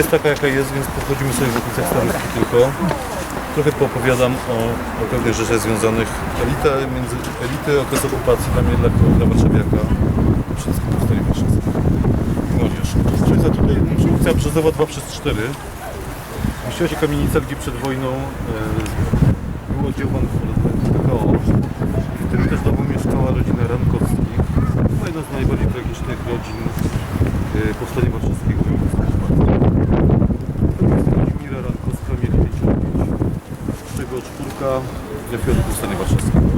Jest taka jaka jest, więc pochodzimy sobie w okolicach Starówki tylko. Trochę poopowiadam o, o pewnych rzeczach związanych. Elita między, elity okresu okupacji dla mnie, dla, dla warszawiaka, wszystkim powstanie warszawskie. Młodzież. Czyli za tutaj ulica Brzozowa 2 przez 4 mieściła się kamienica, gdzie przed wojną e, był oddział banku PKO. W tym też domu mieszkała rodzina Rankowskich. Była jedna z najbardziej tragicznych rodzin e, powstania warszawskiego. Kazimira Rankowska mieli pięciu dzieci, z trafiła do powstania warszawskiego.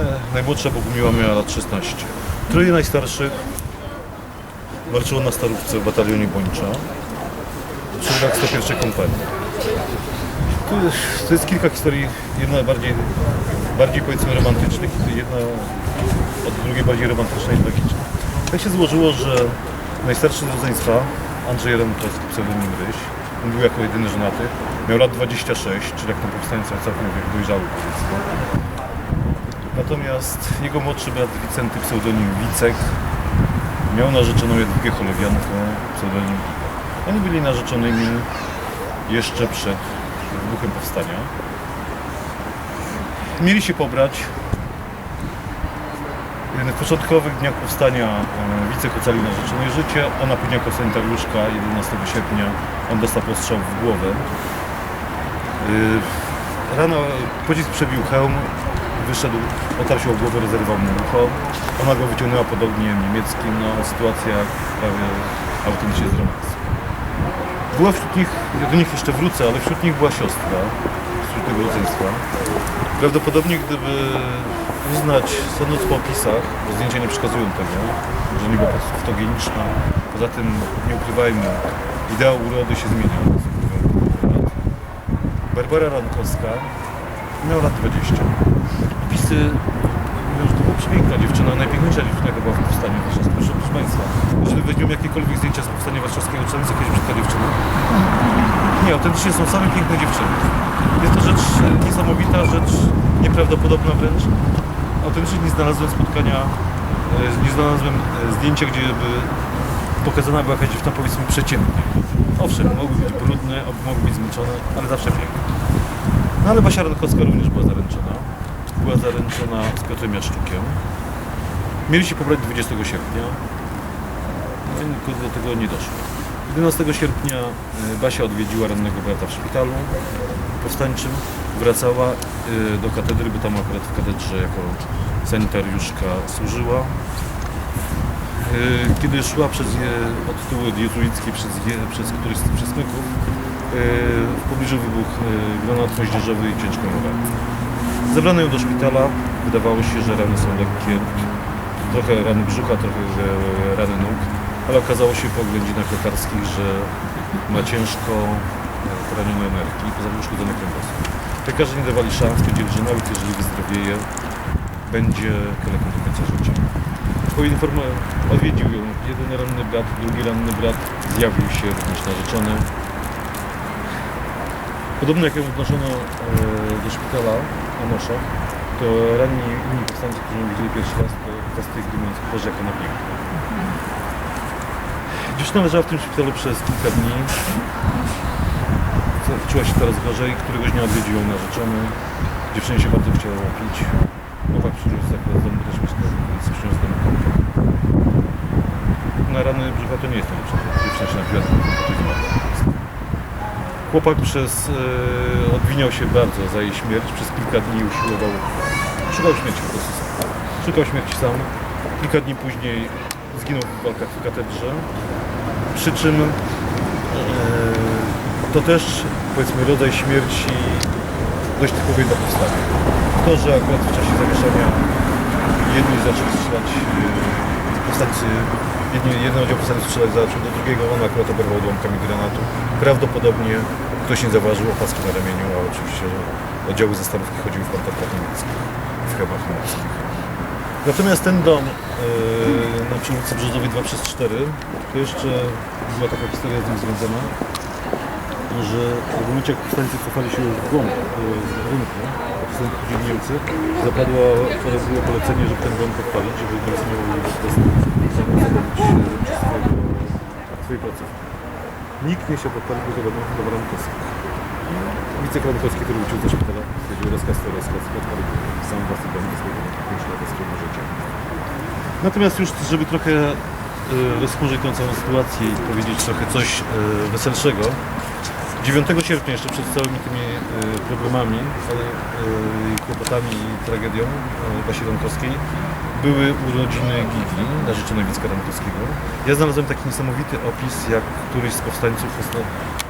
E, najmłodsza Bogumiła miała lat 16. Troje najstarszych walczyło na Starówce w batalionie Bończa w szeregach 101 kompanii. Tu jest, to jest kilka historii, jedna bardziej, bardziej powiedzmy romantycznych, jedna od drugiej bardziej romantyczna i tragiczna. Tak się złożyło, że najstarszy z rodzeństwa, Andrzej Rankowski, pseudonim Ryś, był jako jedyny żonaty, miał lat 26, czyli jak na powstańca całkiem wiek dojrzały powiedzmy. Natomiast jego młodszy brat Wicenty, pseudonim Wicek, miał narzeczoną Jadwigę Cholewiankę, pseudonim Oni byli narzeczonymi jeszcze przed wybuchem powstania. Mieli się pobrać. W początkowych dniach powstania e, Wicek ocalił narzeczonej życie. Ona później jako sanitariuszka 11 sierpnia on dostał postrzał w głowę. Yy, Rano pocisk przebił hełm, wyszedł, otarł się o głowę, rozerwał mu ucho. Ona go wyciągnęła pod ogniem niemieckim. No, sytuacja prawie autentycznie z romansu. Była wśród nich, ja do nich jeszcze wrócę, ale wśród nich była siostra, wśród tego rodzeństwa. Prawdopodobnie gdyby uznać, sądząc po opisach, bo zdjęcia nie przekazują tego, że nie była fotogeniczna, poza tym nie ukrywajmy, ideał urody się zmienia. Barbara Rankowska miała lat 20. Opisy mówią, że to była przepiękna dziewczyna, najpiękniejsza dziewczyna była w powstaniu warszawskim. Proszę, proszę Państwa, jeżeli weźmiemy jakiekolwiek zdjęcia z powstania warszawskiego, czy tam jest jakaś brzydka dziewczyna? Nie, autentycznie są same piękne dziewczyny. Jest to rzecz niesamowita, rzecz nieprawdopodobna wręcz. Autentycznie nie znalazłem spotkania, e, nie znalazłem e, zdjęcia, gdzie by pokazana była jakaś dziewczyna powiedzmy przeciętnie. Owszem, mogły być brudne, mogły być zmęczone, ale zawsze piękne. No ale Basia Rankowska również była zaręczona. Była zaręczona z Piotrem Jaszczukiem. Mieli się pobrać 20 sierpnia, tylko do tego nie doszło. 11 sierpnia e, Basia odwiedziła rannego brata w szpitalu powstańczym. Wracała e, do katedry, bo tam akurat w katedrze jako sanitariuszka służyła. E, Kiedy szła przez je, od tyłu jezuicki przez, je, przez któryś z tych przesmyków, e, w pobliżu wybuchł e, granat moździerzowy i ciężko ranił. Zabrano ją do szpitala. Wydawało się, że rany są lekkie. Trochę rany brzucha, trochę rany nóg. Ale okazało się po oględzinach lekarskich, że ma ciężko e, poranioną energię i poza tym uszkodzony kręgosłup. Lekarze nie dawali szans, powiedzieli, że nawet jeżeli wyzdrowieje, będzie kaleką do końca życia. Poinforma odwiedził ją jeden ranny brat, drugi ranny brat, zjawił się również narzeczony. Podobno jak ją odnoszono e, do szpitala na noszach, to ranni inni powstańcy, którzy ją widzieli pierwszy raz, to zastygli mówiąc, Boże, jak ona piękna. Dziewczyna leżała w tym szpitalu przez kilka dni. Czuła się coraz gorzej. Któregoś dnia odwiedził ją narzeczony. Dziewczynie się bardzo chciało pić. Chłopak przyniósł akurat z domu też mieszkał, więc przyniósł do domu kąpę. Na rany brzucha to nie jest to lepsze. Dziewczyna się napiła, to jest. Chłopak przez, e, odwiniał się bardzo za jej śmierć. Przez kilka dni usiłował, szukał śmierci po prostu sam. Szukał śmierci sam. Kilka dni później zginął w walkach w katedrze. Przy czym e, to też powiedzmy rodzaj śmierci dość typowej dla powstania. To, że akurat w czasie zawieszenia jedni zaczęli strzelać, e, powstańcy, jedni, jeden oddział powstańców strzelać zaczął do drugiego, on akurat oberwał odłamkami granatu. Prawdopodobnie ktoś nie zauważył opaski na ramieniu, a oczywiście oddziały zastawówki chodziły w kontaktach niemieckich, w chemach niemieckich. Natomiast ten dom yy, na przy ulicy Brzozowej 2 przez 4 to jeszcze była taka historia z nim związana, że w momencie jak powstańcy cofali się już w głąb yy, z rynku, powstańcy Niemcy, zapadło, było polecenie, żeby ten dom podpalić, żeby Niemcy przez swojego, swojej placówki. Nikt nie chciał podpalić tego do Warankowski. Wicekronkowski, który uczył ze szpitala, powiedział rozkaz to rozkaz, podpalił sam własny dom do swojego pięcioletniego życia. Natomiast już, żeby trochę e, rozkurzyć tą całą sytuację i powiedzieć trochę coś e, weselszego, 9 sierpnia jeszcze przed całymi tymi e, problemami, e, kłopotami i tragedią e, Basi Ronkowskiej były urodziny Gigi, narzeczonej Wicka Ronkowskiego. Ja znalazłem taki niesamowity opis, jak któryś z powstańców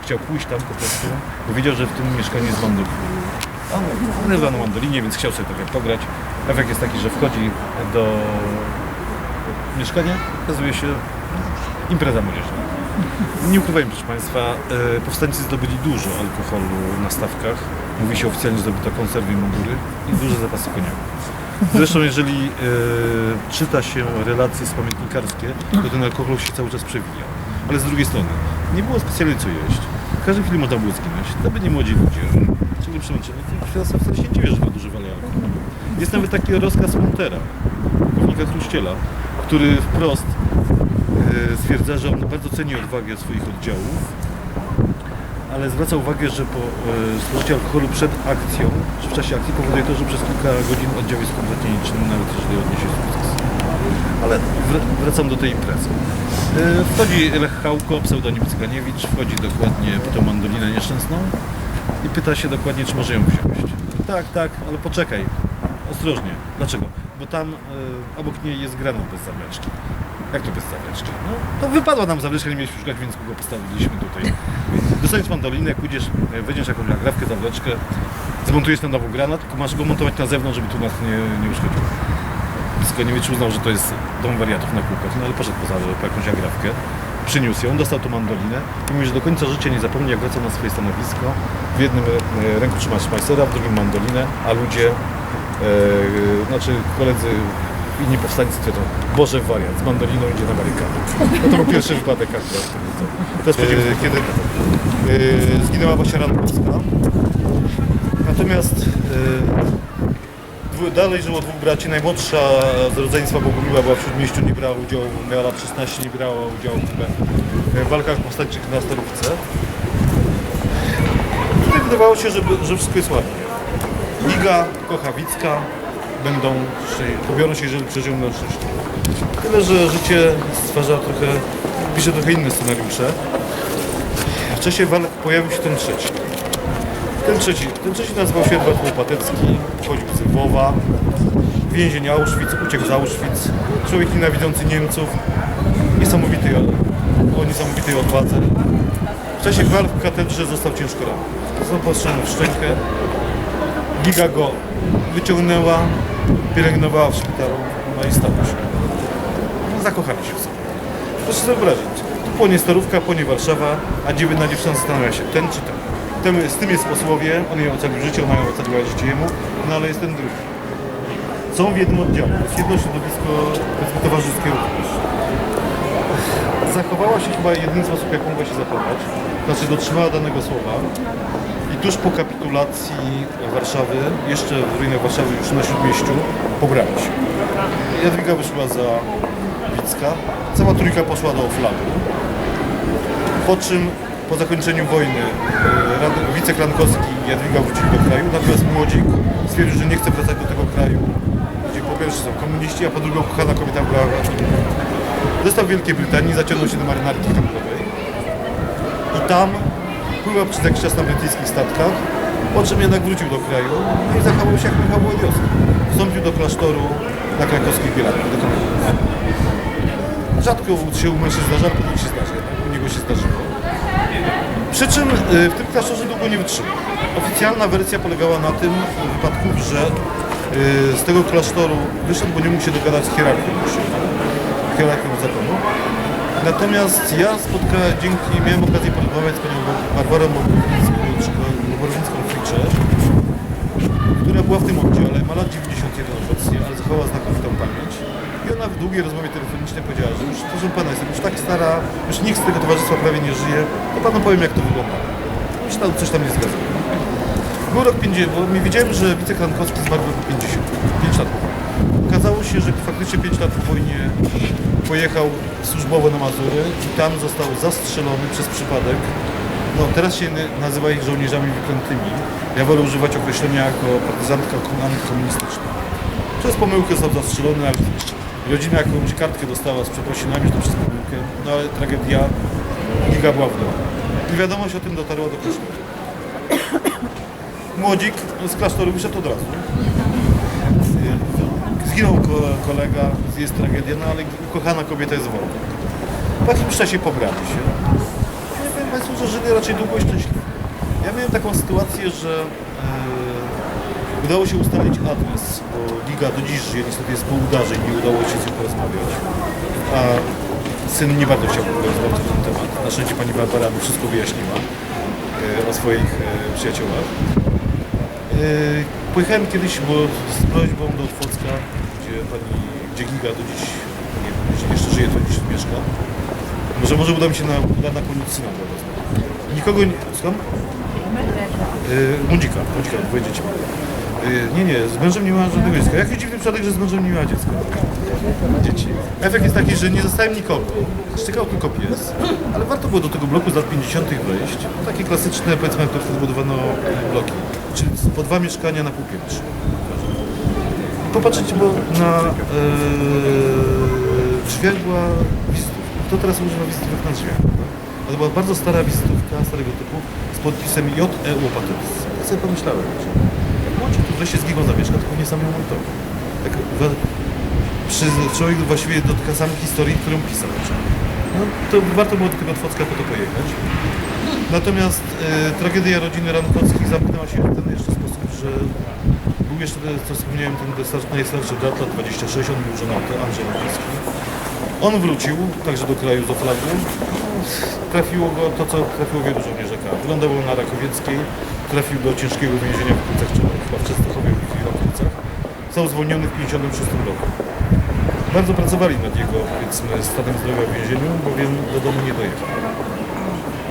chciał pójść tam po prostu, bo wiedział, że w tym mieszkaniu jest mandol. On grywa na mandolinie, więc chciał sobie trochę pograć. Efekt jest taki, że wchodzi do mieszkania, okazuje się impreza młodzieżna. Nie ukrywajmy, proszę Państwa, e, powstańcy zdobyli dużo alkoholu na stawkach. Mówi się oficjalnie, że zdobyto konserwy i mundury i duże zapasy koniaku. Zresztą jeżeli e, czyta się relacje z to ten alkohol się cały czas przewija. Ale z drugiej strony, nie było specjalnie co jeść. W każdej chwili można było zginąć. To byli młodzi ludzie, czyli przemęczeni. Świadectwo wcale się nie dziwię, że nadużywali alkoholu. Jest nawet taki rozkaz Montera, pułkownika Chruściela, który wprost stwierdza, że on bardzo ceni odwagę swoich oddziałów, ale zwraca uwagę, że po e, spożyciu alkoholu przed akcją, czy w czasie akcji powoduje to, że przez kilka godzin oddział jest kompletnie niczym, nawet jeżeli odniesie sukces. Ale wr- wracam do tej imprezy. E, Wchodzi Lech Chałko, pseudonim Cyganiewicz, wchodzi dokładnie po tą mandolinę nieszczęsną i pyta się dokładnie, czy może ją wziąć. Tak, tak, ale poczekaj, ostrożnie. Dlaczego? Bo tam e, obok niej jest granat bez zawleczki. Jak to bez zawleczki? No, to wypadła nam zawleczka, nie mieliśmy szukać, więc go postawiliśmy tutaj. Dostaniesz mandolinę, pójdziesz, e, weźmiesz jakąś nagrawkę, zawleczkę, zmontujesz na nowo granat, tylko masz go montować na zewnątrz, żeby tu nas nie, nie uszkodził. Skoniewicz uznał, że to jest dom wariatów na kółkach, no ale poszedł poza po jakąś agrafkę, przyniósł ją, dostał tą mandolinę i mówi, że do końca życia nie zapomni, jak wraca na swoje stanowisko. W jednym e, ręku trzyma Schmeissera, w drugim mandolinę, a ludzie, e, znaczy koledzy, inni powstańcy twierdzą, Boże wariat, z mandoliną idzie na barykadę. No to był pierwszy wypadek akurat. To jest e, kiedy e, zginęła Basia Rankowska. Natomiast Dwu- Dalej żyło dwóch braci. Najmłodsza z rodzeństwa Bogumiła była w Śródmieściu, nie brała udziału, miała lat 16, nie brała udziału w walkach powstańczych na Starówce. Tutaj wydawało się, że, że wszystko jest ładnie. Liga, Kochawicka będą, pobiorą się, jeżeli przeżyją na szczęście. Tyle, że życie stwarza trochę, pisze trochę inne scenariusze. W czasie walk pojawił się ten trzeci. Ten trzeci, ten trzeci nazywał się Edward Łopatecki, pochodził z Lwowa, więzień Auschwitz, uciekł z Auschwitz, człowiek nienawidzący Niemców, niesamowity, o niesamowitej odwadze. W czasie walk w katedrze został ciężko ranny. Został postrzelony w szczękę. Giga go wyciągnęła, pielęgnowała w szpitalu, no i stało się. Zakochali się w sobie. Proszę sobie wyobrazić, tu płonie Starówka, płonie Warszawa, a dziewię- na dziewczynę zastanawia się, ten czy ten. ten. Z tym jest posłowie, on jej ocalił życie, ona ją ocaliła życie jemu, no ale jest ten drugi. Są w jednym oddziale, jest jedno środowisko towarzyskie również. Zachowała się chyba jedyny sposób, jak mogła się zachować, znaczy dotrzymała danego słowa i tuż po kapitulacji Warszawy, jeszcze w ruinach Warszawy, już na Śródmieściu, pobrali się. Jadwiga wyszła za Wicka, cała trójka poszła do flagu, po czym po zakończeniu wojny e, Rad- Wicek Lankowski i Jadwiga wrócili do kraju, natomiast młodzik stwierdził, że nie chce wracać do tego kraju, gdzie po pierwsze są komuniści, a po drugie ukochana kobieta była Został w Wielkiej Brytanii, zaciągnął się do marynarki handlowej. I tam pływał przez jakiś czas na brytyjskich statkach, po czym jednak wrócił do kraju no i zachował się jak Michał Łodziowski. Wstąpił do klasztoru na do Krakowa. Rzadko się u mężczyzn zdarza, ale potem się jednak u niego się zdarzyło. Przy czym y, w tym klasztorze długo nie wytrzymał. Oficjalna wersja polegała na tym wypadku, że y, z tego klasztoru wyszedł, bo nie mógł się dogadać z hierarchią hierarchią zakonu. Natomiast ja spotkałem, dzięki, miałem okazję porozmawiać z panią Barbarą Borowicką-Fricze, która była w tym oddziale, ma lat 91 obecnie, ale zachowała znakomitą pamięć. I ona w długiej rozmowie telefonicznej powiedziała, że już, proszę pana, jestem już tak stara, już nikt z tego towarzystwa prawie nie żyje, to panu powiem, jak to wygląda. Już tam, coś tam nie zgadza. Był rok 50, bo mi wiedziałem, że Wicek Lankowski zmarł w roku 50, 5 lat okazało się, że faktycznie 5 lat po wojnie pojechał służbowo na Mazury i tam został zastrzelony przez przypadek. No, teraz się nazywa ich żołnierzami wyklętymi. Ja wolę używać określenia jako partyzantka kom- antykomunistyczna. Przez pomyłkę został zastrzelony, ale rodzina jakąś kartkę dostała z przeprosinami, że to przez pomyłkę, no ale tragedia giga była w domu. I wiadomość o tym dotarła do klasztoru. Młodzik z klasztoru wyszedł od razu. Zginął ko- kolega, jest tragedia, no ale ukochana kobieta jest wolna. W jakimś czasie pobrali się. Ja powiem Państwu, że żyli raczej długo i szczęśliwie. Ja miałem taką sytuację, że e, udało się ustalić adres, bo Liga do dziś żyje, niestety jest po udarze i nie udało się z nią porozmawiać. A syn nie bardzo chciał porozmawiać na ten temat. Na szczęście pani Barbara mi wszystko wyjaśniła e, o swoich e, przyjaciołach. E, Pojechałem kiedyś bo z prośbą do Otwocka, gdzie pani, gdzie Giga do dziś, nie wiem, jeśli jeszcze żyje, to dziś mieszka. Może, może uda mi się na, uda na koniec syna. Nikogo nie... Skąd? Yy, dzieci ma. Yy, nie, nie, z mężem nie ma żadnego dziecka. Jaki dziwny przypadek, że z mężem nie ma dziecka. Dzieci. Efekt jest taki, że nie zostałem nikogo. Szczekał tylko pies. Ale warto było do tego bloku z lat 50. wejść. Takie klasyczne, powiedzmy, jak to wtedy budowano bloki. Czyli po dwa mieszkania na półpiętrze. Popatrzeć, bo na yy, drzwiach była wizytówka. Teraz używa wizytówek na drzwiach? To była bardzo stara wizytówka, starego typu, z podpisem J.E. Łopatowicz. Ja sobie pomyślałem, że jak młodzi tu wreszcie z Gigą zamieszka, tylko nie sam ją montował. Tak, przy, człowiek właściwie dotyka samej historii, którą pisał. No, to warto było do tego Otwocka po to pojechać. Natomiast e, tragedia rodziny Rankowskich zamknęła się w ten jeszcze sposób, że był jeszcze, co wspomniałem, ten destar- najstarszy lat 26, on był żonaty, Andrzej Rankowski. On wrócił także do kraju z oflagu. Trafiło go to, co trafiło wielu żołnierzy AK. Wylądował na Rakowieckiej, trafił do ciężkiego więzienia w Kucach, chyba w Częstochowie w Rakowicach. Został zwolniony w 1956 roku. Bardzo pracowali nad jego powiedzmy, stanem zdrowia w więzieniu, bowiem do domu nie dojechał.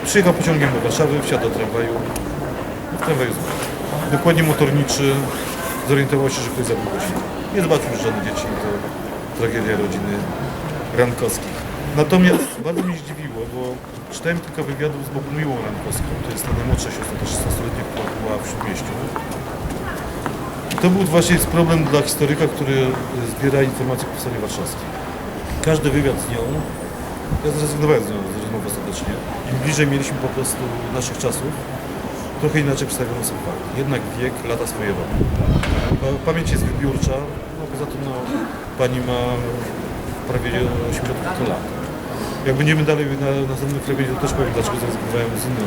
Przyjechał pociągiem do Warszawy, wsiadł do tramwaju. W tramwaju zmarł. Dokładnie motorniczy zorientował się, że ktoś zabił godzinę. Nie zobaczył już żadnych dzieci, to tragedia rodziny Rankowskich. Natomiast bardzo mnie zdziwiło, bo czytałem kilka wywiadów z Bogumiłą Rankowską, to jest ta najmłodsza siostra, ta 16-letnia, która była w Śródmieściu. To był właśnie problem dla historyka, który zbiera informacje o Powstaniu Warszawskim. Każdy wywiad z nią, ja zrezygnowałem z nią z rozmowy ostatecznie, im bliżej mieliśmy po prostu naszych czasów, trochę inaczej przedstawiono sam fakt. Jednak wiek lata swoje robi. Pa- Pamięć jest wybiórcza, no poza tym no, pani ma prawie 80 lat. Jak będziemy dalej na następnym fragmencie, to też powiem, dlaczego zrezygnowałem z inną,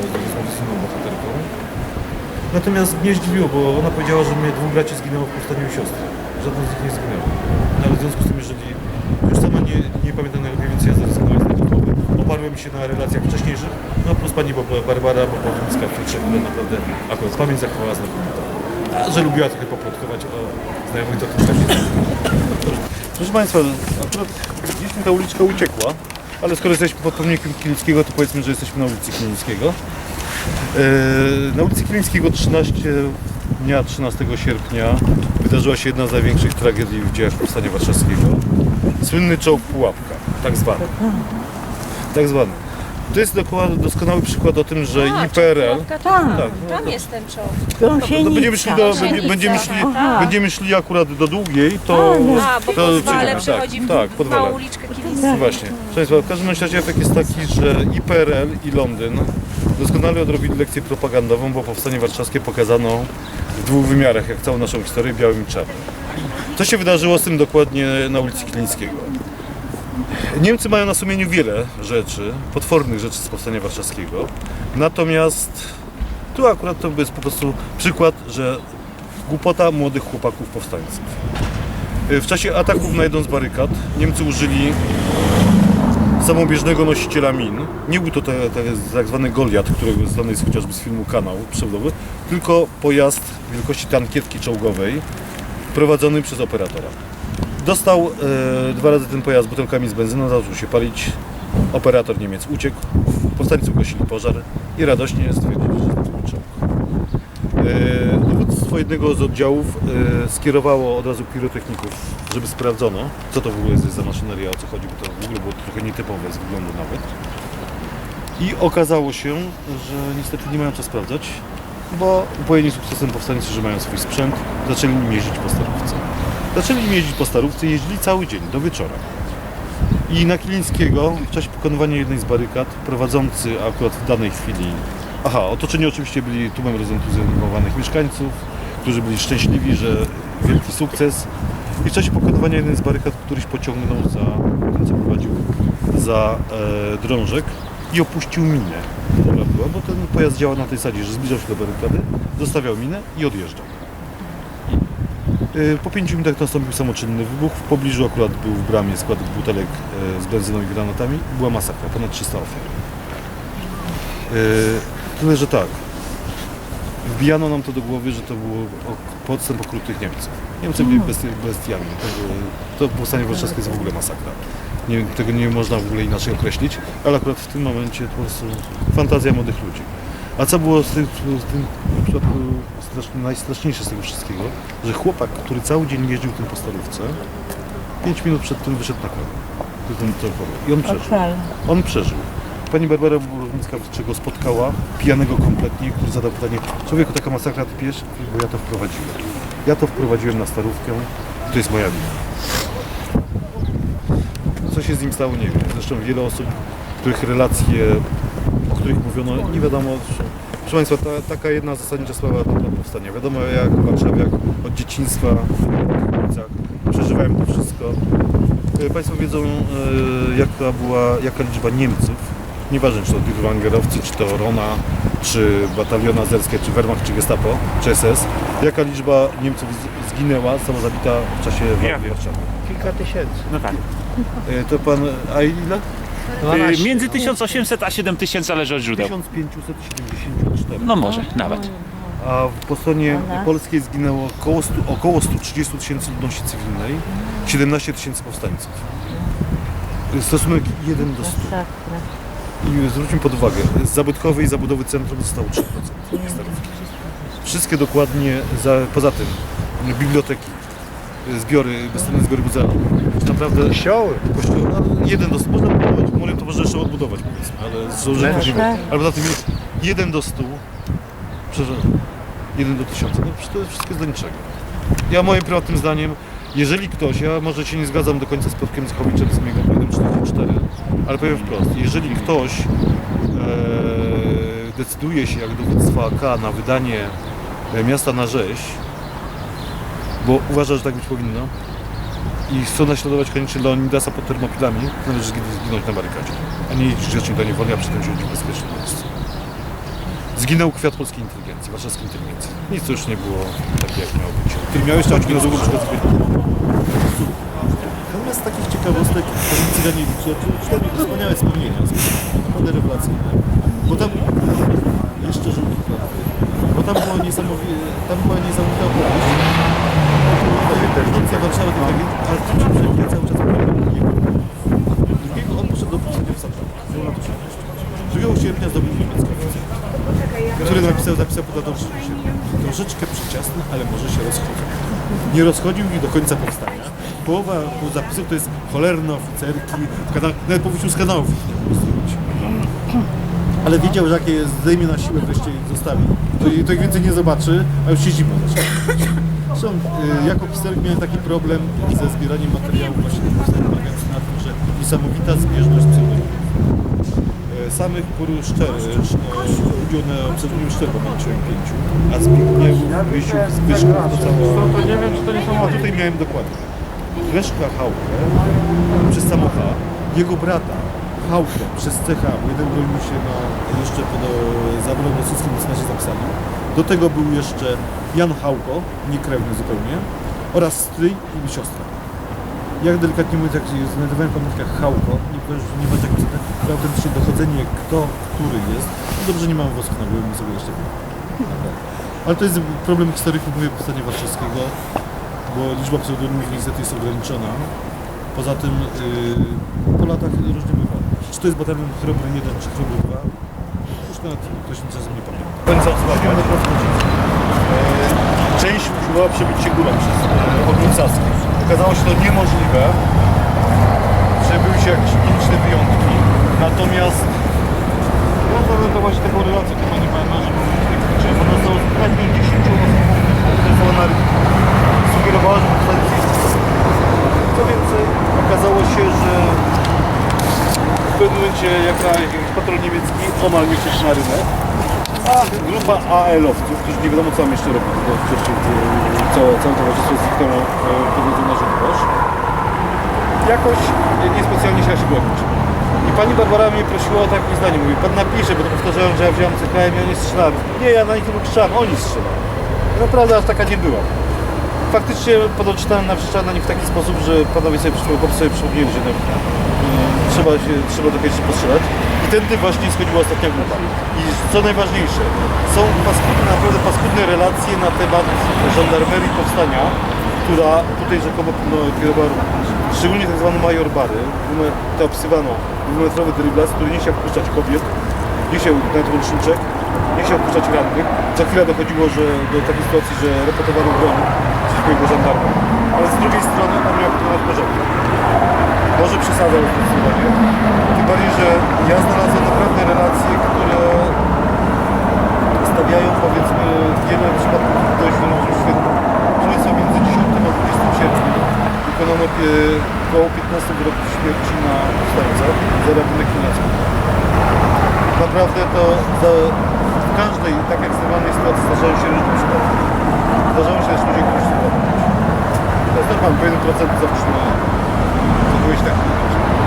z inną bohaterką. Natomiast mnie zdziwiło, bo ona powiedziała, że mnie dwóch braci zginęło w powstaniu siostry. Żaden z nich nie zginęło. No ale w związku z tym, jeżeli już sama nie, nie pamiętam najlepiej, więc ja zrezygnowałem z rozmowy. Oparłem się na relacjach wcześniejszych, no plus pani Barbara Bobowicka, która naprawdę akurat pamięć zachowała znakomita. A że lubiła trochę poplotkować o znajomych, to tak Proszę Państwa, akurat gdzieś mi ta uliczka uciekła, ale skoro jesteśmy pod pomnikiem Kilińskiego, to powiedzmy, że jesteśmy na ulicy Kilińskiego. Eee, Na ulicy Kilińskiego 13, dnia 13 sierpnia wydarzyła się jedna z największych tragedii w dziejach Powstania Warszawskiego. Słynny czołg Pułapka, tak zwany. Tak zwany. To jest dokła- doskonały przykład o tym, że A, IPRL... Czapka, Tak. tam, Tak, no tam to- jest ten czołg. no, będziemy szli, do, Gąsienica. będziemy, szli, Aha. będziemy szli akurat do długiej, to... A, bo to po zwale tak, przechodzi w, tak, pod małą uliczkę No Kilińskiego. właśnie. Proszę Państwa, w każdym razie efekt jest taki, że i PRL i Londyn doskonale odrobili lekcję propagandową, bo powstanie warszawskie pokazano w dwóch wymiarach, jak całą naszą historię, białym i czarnym. Co się wydarzyło z tym dokładnie na ulicy Kilińskiego? Niemcy mają na sumieniu wiele rzeczy, potwornych rzeczy z powstania warszawskiego, natomiast tu akurat to jest po prostu przykład, że głupota młodych chłopaków powstańców. W czasie ataków na jedną z barykad Niemcy użyli samobieżnego nosiciela min. Nie był to te, te, tak zwany Goliat, którego znany jest chociażby z filmu Kanał Przebudowy, tylko pojazd wielkości tankietki czołgowej prowadzony przez operatora. Dostał e, dwa razy ten pojazd butelkami z benzyną, zaczął się palić. Operator Niemiec uciekł, powstańcy ugasili pożar i radośnie stwierdzili, że to był czołg. Dowództwo jednego z oddziałów e, skierowało od razu pirotechników, żeby sprawdzono, co to w ogóle jest za maszyneria, o co chodzi, bo to w ogóle było trochę nietypowe z wyglądu nawet. I okazało się, że niestety nie mają co sprawdzać, bo upojeni sukcesem powstańcy, że mają swój sprzęt, zaczęli jeździć po starówce. Zaczęli jeździć po starówce, jeździli cały dzień, do wieczora. I na Kilińskiego w czasie pokonywania jednej z barykad, prowadzący akurat w danej chwili, aha, otoczeni oczywiście byli tłumem rozentuzjazmowanych mieszkańców, którzy byli szczęśliwi, że wielki sukces. I w czasie pokonywania jednej z barykad któryś pociągnął za, co prowadził, za e, drążek i opuścił minę, która była, bo ten pojazd działa na tej zasadzie, że zbliżał się do barykady, zostawiał minę i odjeżdżał. Y, Po pięciu minutach nastąpił samoczynny wybuch. W pobliżu akurat był w bramie skład butelek e, z benzyną i granatami. Była masakra, ponad 300 ofiar. Y, Tyle, że tak. Wbijano nam to do głowy, że to był podstęp okrutnych Niemców. Niemcy byli besti- bestiami. To, to powstanie warszawskie jest w ogóle masakra. Nie, tego nie można w ogóle inaczej określić, ale akurat w tym momencie po prostu fantazja młodych ludzi. A co było z tym, z tym w przypadku strasznie, najstraszniejsze z tego wszystkiego, że chłopak, który cały dzień jeździł tym po starówce, 5 minut przed tym wyszedł na kolor. I on przeżył. On przeżył. Pani Barbara Burownicka, czego spotkała, pijanego kompletnie, który zadał pytanie, człowieku, taka masakra, ty pijesz? Bo ja to wprowadziłem. Ja to wprowadziłem na starówkę, to jest moja wina. Co się z nim stało, nie wiem. Zresztą wiele osób, których relacje, których mówiono, nie wiadomo. Proszę Państwa, ta, taka jedna zasadnicza sprawa do powstania. Wiadomo, jak warszawiak od dzieciństwa w ulicach przeżywałem to wszystko. E, Państwo wiedzą, e, jaka była, jaka liczba Niemców, nieważne czy to Dirwangerowcy, czy to Rona, czy batalion azerskie, czy Wehrmacht, czy Gestapo, czy SS, jaka liczba Niemców zginęła, została zabita w czasie Ja. Warszawy. Kilka tysięcy. No tak. E, To pan, a ile? Y, Między 1800 a 7000 zależy od źródeł. 1574. No może, nawet. A po stronie polskiej zginęło około, 100, około 130 tysięcy ludności cywilnej, 17 tysięcy powstańców. Stosunek 1 do 100. Masakra. I zwróćmy pod uwagę, z zabytkowej zabudowy centrum zostało 3% starówki. Wszystkie dokładnie, za, poza tym biblioteki, zbiory, bezcenne zbiory muzealne. Naprawdę Kościoły. kościół, no, jeden do 100, można budować, to można jeszcze odbudować powiedzmy, ale z Ale poza tym jest 1 do 100, przepraszam, 1 do 1000, no przecież to jest wszystko jest do niczego. Ja moim prywatnym zdaniem, jeżeli ktoś, ja może się nie zgadzam do końca z Piotrkiem Zychowiczem z mojego 144, ale powiem wprost, jeżeli ktoś e, decyduje się jak dowództwo AK na wydanie e, miasta na rzeź, bo uważa, że tak być powinno, i chcą naśladować koniecznie Leonidasa pod termopilami, należy zgin- zginąć na barykadzie, a nie jeździć grzecznie do niewoli, a przy tym siedzieć w bezpiecznym. Zginął kwiat polskiej inteligencji, warszawskiej inteligencji. Nic już nie było takie, jak miało być. Który miał jeszcze choćby na przykład Natomiast z takich ciekawostek pozycji to cztery wspaniałe wspomnienia, naprawdę rewelacyjne. Bo tam, jeszcze żółki bo tam było niesamowite, tam była niesamowita opowieść. Policja Warszawy, tak jak ale to się przejdzie cały czas drugiego. Drugiego on poszedł do powstania w Sabrze. Był na to się 2 sierpnia zdobył niemiecki który napisał, zapisał pod datą 3 sierpnia. Troszeczkę przeciasny, ale może się rozchodził. Nie rozchodził ich do końca powstania. Połowa zapisów to jest cholerne oficerki, nawet powrócił z kanałów. Ale wiedział, że jak je zdejmie na siłę, wreszcie ich zostawi, to, i- to ich więcej nie zobaczy, a już się zimno zaczyna. Zresztą y, jako historyk miałem taki problem ze zbieraniem materiałów właśnie polegający na tym, że niesamowita zbieżność pseudonimów. E, Samych Puru Szczery, udział na pseudonim Szczery, bo mam pięciu, a Zbigniew Rysiuk Zbyszków to cała... To nie wiem, czy to nie są A tutaj miałem dokładnie. Leszka Hałkę przez samo H, jego brata Hałkę przez CH, bo jeden bronił się na, jeszcze pod e, zaborem rosyjskim jest zapisany. Do tego był jeszcze Jan Hałko, niekrewny zupełnie, oraz stryj i siostra. Jak delikatnie mówiąc, jak znajdowałem w pamiętkach Hałko, nie nie ma tak ale autentycznie dochodzenie kto, który jest. No dobrze, nie mam wosku na głowie, sobie jeszcze. Ale to jest problem historyków, mówię, powstania warszawskiego bo liczba pseudonimów niestety jest ograniczona. Poza tym yy, po latach różnie bywa. Czy to jest batalion Chrobry 1 czy Chrobry 2? Już nawet ktoś mi czasem nie pamięta. Końca osłabiania. część usiłowała przebić się górą przez e, Saski. Okazało się to niemożliwe. Przebyły się jakieś kliniczne wyjątki. Natomiast ja pamiętam właśnie taką relację, to pani pamięta, że że ona została z prawie 10 osób odezwała na rynek. Sugerowała, że powstanie zjeźdź. Co więcej, okazało się, że w pewnym momencie jakaś patrol niemiecki omal mieści się na rynek, a grupa AL-owców, którzy nie wiadomo co tam jeszcze robią, bo e, całe, całe towarzystwo zniknęło e, powiedzą na żołnierz, jakoś niespecjalnie się bronić. I pani Barbara mnie prosiła o takie zdanie, mówi, pan napisze, bo to powtarzałem, że ja wziąłem CKM i oni strzelali. Nie, ja na nich nie krzyczałem, oni strzelali. Naprawdę aż taka nie była. Faktycznie podoczytałem na na nich w taki sposób, że panowie sobie, sobie przypomnieli, że no, trzeba, się, trzeba do końca postrzelać. Tędy właśnie schodziła ostatnia grupa. I co najważniejsze, są paskudne, naprawdę paskudne relacje na temat żandarmerii powstania, która tutaj rzekomo no, kierowała również. Szczególnie tak zwany major Bary, to opisywano, dwumetrowy driblas, który nie chciał wpuszczać kobiet, nie chciał nawet łączniczek, nie chciał wpuszczać rannych. Co chwila dochodziło że, do takiej sytuacji, że repetowano broń swojego żandarma. Ale z drugiej strony on miał to nad porządek. Może przesadzał zdecydowanie. Tym bardziej, że ja znalazłem naprawdę relacje, które stawiają powiedzmy wiele przypadków dość wyraźnie świetnie. Proszę Państwa, między 10 a 20 sierpnia wykonano około 15 wyroków śmierci na powstańcach za rabunek Niemiecki. Naprawdę to za, w każdej tak ekstremalnej sytuacji zdarzają się różne przypadki. Zdarzają się też ludzie, którzy są To jest normalny, pewien procent załóżmy kogoś tak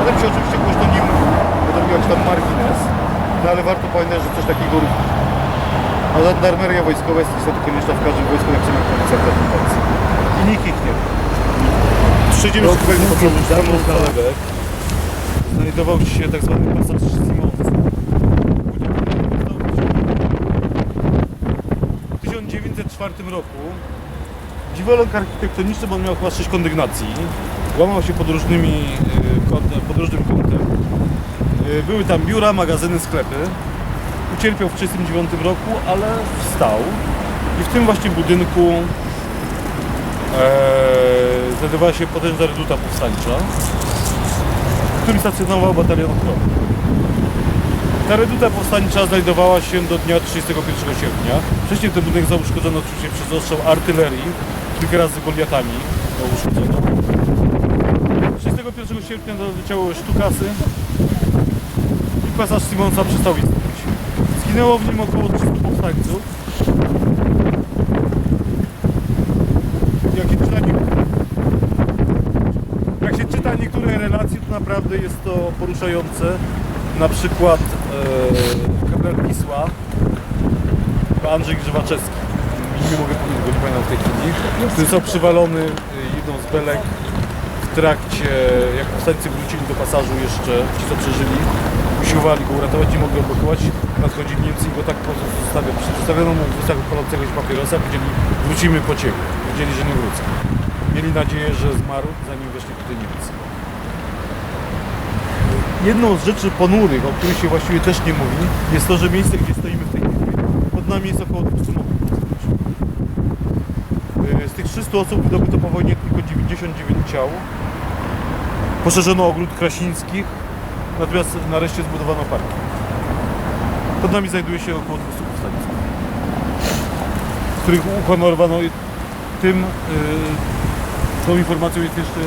Ale się oczywiście głośno nie mówi, bo to był jakiś tam margines. No ale warto pamiętać, że coś takiego również. A żandarmeria wojskowa jest niestety konieczna w każdym wojsku, jak chcemy policja w I nikt ich nie ma. Przejdziemy sobie pewnie po prostu samą zalewek. Znajdował się tak zwany pasaż Simonsa. W 1904 roku dziwoląg architektoniczny, bo on miał chyba 6 kondygnacji. Łamał się pod, różnymi, kątem, pod różnym kątem. Y, Były tam biura, magazyny, sklepy. Ucierpiał w 1939 roku, ale wstał. I w tym właśnie budynku e, znajdowała się potężna reduta powstańcza, w którym stacjonował batalion ochrony. Ta reduta powstańcza znajdowała się do dnia 31 sierpnia. Wcześniej ten budynek został uszkodzony oczywiście przez ostrzał artylerii, kilka razy goliatami go uszkodzono. 31 sierpnia doleciało sztukasy i pasaż Simonsa przestał istnieć. Zginęło w nim około 300 powstańców. Jak się czyta. Jak się czyta niektóre relacje, to naprawdę jest to poruszające. Na przykład e, kapitan Wisła, pan Andrzej Grzywaczewski, nie mogę powiedzieć, bo nie pamiętam w tej chwili, który został przywalony e, jedną z belek w trakcie, jak powstańcy wrócili do pasażu jeszcze, ci co przeżyli, usiłowali go uratować, nie mogli odblokować, nadchodzili Niemcy i go tak zostawiono, zostawiono mu wystawę palącego się papierosa, powiedzieli wrócimy po ciebie, wiedzieli, że nie wrócą. Mieli nadzieję, że zmarł, zanim weszli tutaj Niemcy. Jedną z rzeczy ponurych, o których się właściwie też nie mówi, jest to, że miejsce, gdzie stoimy w tej chwili, pod nami jest około 200 momentów. Z tych 300 osób wydobyto po wojnie tylko 99 ciał. Poszerzono ogród Krasińskich, natomiast nareszcie zbudowano parki. Pod nami znajduje się około 200 powstańców, których uhonorowano tym, yy, tą informacją jest jeszcze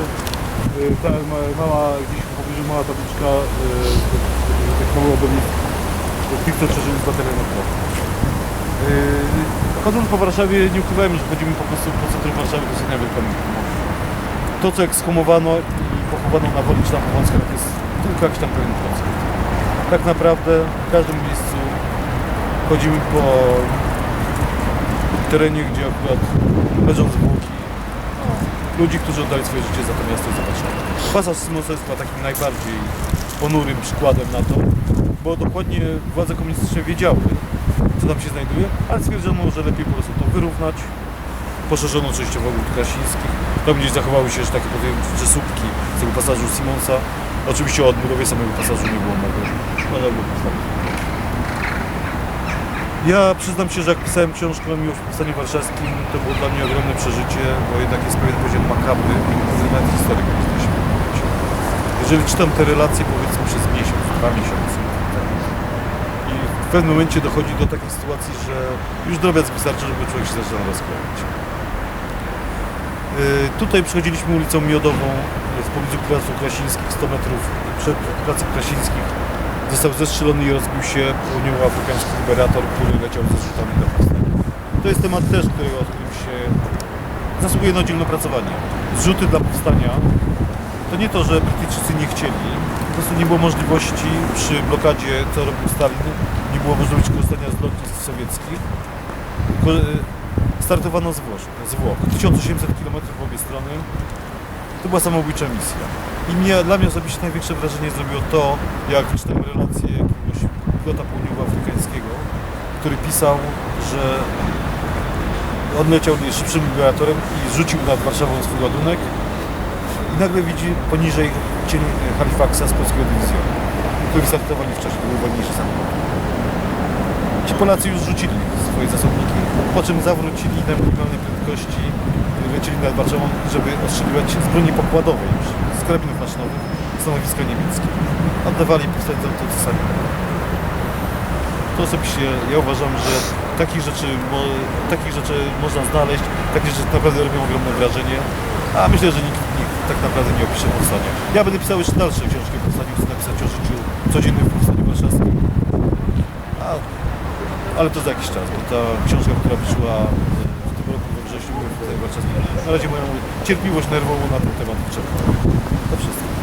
yy, ta ma- mała, gdzieś pobliżu mała tabliczka, yy, tak mały obelisk tych, co przeżyli z Krok. Yy, Chodząc po Warszawie nie ukrywałem, że chodzimy po prostu po centrum Warszawy do Synia Wielkomnika. To co ekshumowano i pochowano na woli czy na jest tylko jakiś tam pewien procent. Tak naprawdę w każdym miejscu chodzimy po terenie, gdzie akurat leżą zwłoki ludzi, którzy oddali swoje życie za to miasto za Warszawę. Pasaż chyba takim najbardziej ponurym przykładem na to, bo dokładnie władze komunistyczne wiedziały, co tam się znajduje, ale stwierdzono, że lepiej po prostu to wyrównać. Poszerzono częściowo ogród Krasińskich. Tam gdzieś zachowały się jeszcze takie pojedyncze słupki z tego pasażu Simonsa. Oczywiście o odbudowie samego pasażu nie było mowy. Ja przyznam się, że jak pisałem książkę o Powstaniu Warszawskim, to było dla mnie ogromne przeżycie, bo jednak jest pewien poziom makabry, który nawet historyk nie jesteśmy. Jeżeli czytam te relacje powiedzmy przez miesiąc, dwa miesiące i w pewnym momencie dochodzi do takiej sytuacji, że już drobiazg wystarczy, żeby człowiek się zaczyna rozkładać. Yy, Tutaj przechodziliśmy ulicą Miodową yy, w pobliżu Placu Krasińskich, 100 metrów przed Placem Krasińskich. Został zestrzelony i rozbił się południowoafrykański liberator, który leciał ze zrzutami do powstania. To jest temat też, który, o którym się zasługuje na oddzielne opracowanie. Zrzuty dla powstania to nie to, że Brytyjczycy nie chcieli, po prostu nie było możliwości przy blokadzie, co robił Stalin, nie było możliwości korzystania z lotnisk sowieckich. Ko- Startowano z Włoch, z Włoch. 1800 km w obie strony. To była samobójcza misja. I mnie, dla mnie osobiście największe wrażenie zrobiło to, jak czytałem relacje jakiegoś pilota południowoafrykańskiego, który pisał, że on leciał szybszym liberatorem i zrzucił nad Warszawą swój ładunek i nagle widzi poniżej cień Halifaxa z polskiego dywizjonu, który startowali wcześniej, był wolniejszy samolot. Ci Polacy już rzucili swoje zasobniki, po czym zawrócili na minimalnej prędkości, lecieli nad Warszawą, żeby ostrzeliwać z broni pokładowej już, karabinów maszynowych, stanowiska niemieckie. Oddawali powstańcom to co sami. To osobiście ja uważam, że takich rzeczy, mo, takich rzeczy można znaleźć, takie rzeczy naprawdę robią ogromne wrażenie, a myślę, że nikt, nikt tak naprawdę nie opisze powstania. Ja będę pisał jeszcze dalsze książki o powstaniu, chcę napisać o życiu codziennym w powstaniu warszawskim. A, ale to za jakiś czas, bo ta książka, która wyszła w tym roku we wrześniu Powstaniu warszawskim, na razie moją cierpliwość nerwową na ten temat wyczerpała. To wszystko.